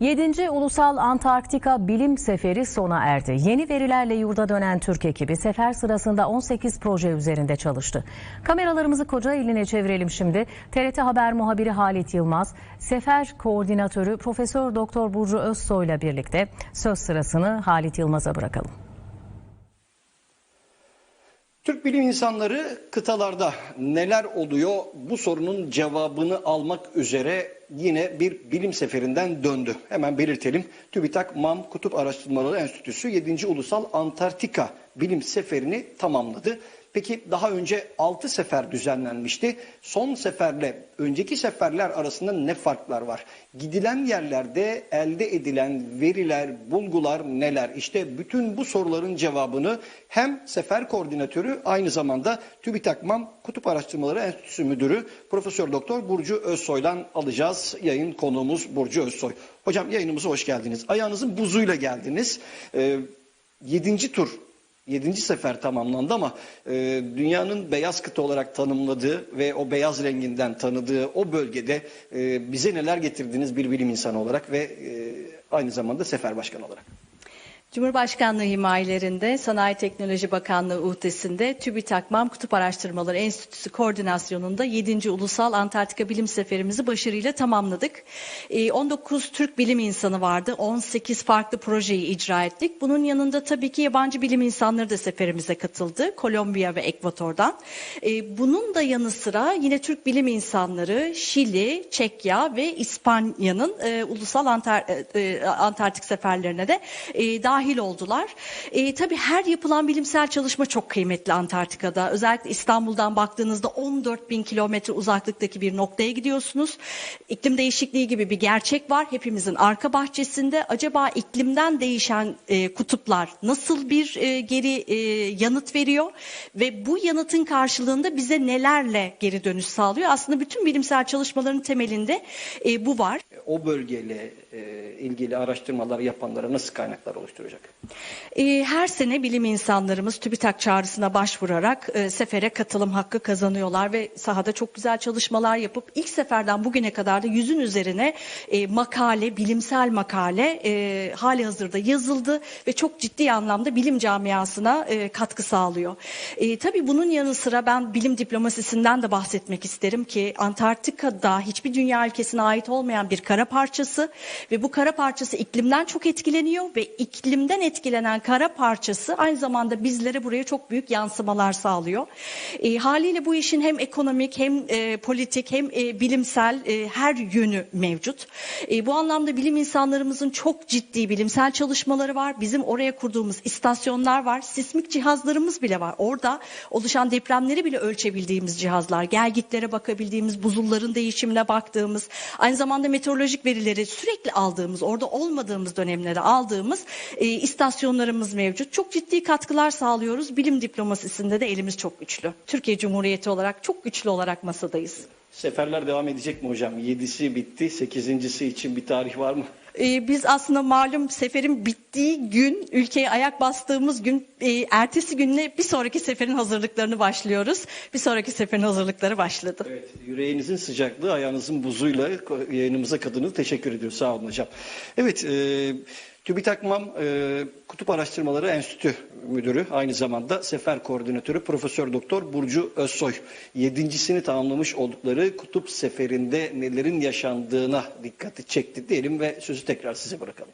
7. Ulusal Antarktika Bilim Seferi sona erdi. Yeni verilerle yurda dönen Türk ekibi sefer sırasında 18 proje üzerinde çalıştı. Kameralarımızı Kocaeli'ne çevirelim şimdi. TRT Haber muhabiri Halit Yılmaz, sefer koordinatörü Profesör Doktor Burcu Özsoy ile birlikte söz sırasını Halit Yılmaz'a bırakalım. Türk bilim insanları kıtalarda neler oluyor bu sorunun cevabını almak üzere yine bir bilim seferinden döndü. Hemen belirtelim. TÜBİTAK MAM Kutup Araştırmaları Enstitüsü 7. Ulusal Antarktika Bilim Seferini tamamladı. Peki daha önce 6 sefer düzenlenmişti. Son seferle önceki seferler arasında ne farklar var? Gidilen yerlerde elde edilen veriler, bulgular neler? İşte bütün bu soruların cevabını hem sefer koordinatörü aynı zamanda TÜBİTAK Kutup Araştırmaları Enstitüsü Müdürü Profesör Doktor Burcu Özsoy'dan alacağız. Yayın konuğumuz Burcu Özsoy. Hocam yayınımıza hoş geldiniz. Ayağınızın buzuyla geldiniz. Ee, yedinci tur 7. sefer tamamlandı ama e, dünyanın beyaz kıta olarak tanımladığı ve o beyaz renginden tanıdığı o bölgede e, bize neler getirdiniz bir bilim insanı olarak ve e, aynı zamanda sefer başkanı olarak. Cumhurbaşkanlığı himayelerinde Sanayi Teknoloji Bakanlığı uhdesinde TÜBİTAK MAM Kutup Araştırmaları Enstitüsü koordinasyonunda 7. Ulusal Antarktika Bilim Seferimizi başarıyla tamamladık. 19 Türk bilim insanı vardı. 18 farklı projeyi icra ettik. Bunun yanında tabii ki yabancı bilim insanları da seferimize katıldı. Kolombiya ve Ekvator'dan. Bunun da yanı sıra yine Türk bilim insanları Şili, Çekya ve İspanya'nın ulusal Antar Antarktik seferlerine de dahil dahil oldular. E, tabii her yapılan bilimsel çalışma çok kıymetli Antarktika'da. Özellikle İstanbul'dan baktığınızda 14 bin kilometre uzaklıktaki bir noktaya gidiyorsunuz. İklim değişikliği gibi bir gerçek var. Hepimizin arka bahçesinde acaba iklimden değişen e, kutuplar nasıl bir e, geri e, yanıt veriyor? Ve bu yanıtın karşılığında bize nelerle geri dönüş sağlıyor? Aslında bütün bilimsel çalışmaların temelinde e, bu var. O bölgeyle e, ilgili araştırmalar yapanlara nasıl kaynaklar oluşturacak? E, her sene bilim insanlarımız TÜBİTAK çağrısına başvurarak e, sefere katılım hakkı kazanıyorlar ve sahada çok güzel çalışmalar yapıp ilk seferden bugüne kadar da yüzün üzerine e, makale, bilimsel makale e, hali hazırda yazıldı ve çok ciddi anlamda bilim camiasına katkı sağlıyor. Tabii bunun yanı sıra ben bilim diplomasisinden de bahsetmek isterim ki Antarktika'da hiçbir dünya ülkesine ait olmayan bir kara parçası ve bu kara parçası iklimden çok etkileniyor ve iklimden etkilenen kara parçası aynı zamanda bizlere buraya çok büyük yansımalar sağlıyor. E, haliyle bu işin hem ekonomik hem e, politik hem e, bilimsel e, her yönü mevcut. E, bu anlamda bilim insanlarımızın çok ciddi bilimsel çalışmaları var. Bizim oraya kurduğumuz istasyonlar var. Sismik cihazlarımız bile var. Orada oluşan depremleri bile ölçebildiğimiz cihazlar. Gelgitlere bakabildiğimiz, buzulların değişimine baktığımız, aynı zamanda meteorolojik verileri sürekli aldığımız, orada olmadığımız dönemlere aldığımız e, istasyonlarımız mevcut. Çok ciddi katkılar sağlıyoruz. Bilim diplomasisinde de elimiz çok güçlü. Türkiye Cumhuriyeti olarak çok güçlü olarak masadayız. Seferler devam edecek mi hocam? Yedisi bitti. Sekizincisi için bir tarih var mı? Ee, biz aslında malum seferin bittiği gün, ülkeye ayak bastığımız gün, e, ertesi günle bir sonraki seferin hazırlıklarını başlıyoruz. Bir sonraki seferin hazırlıkları başladı. Evet, yüreğinizin sıcaklığı, ayağınızın buzuyla yayınımıza katıldığınız teşekkür ediyoruz. Sağ olun hocam. Evet, e, TÜBİTAK MAM e, Kutup Araştırmaları Enstitü Müdürü, aynı zamanda Sefer Koordinatörü Profesör Doktor Burcu Özsoy. Yedincisini tamamlamış oldukları Kutup Seferi'nde nelerin yaşandığına dikkati çekti diyelim ve sözü tekrar size bırakalım.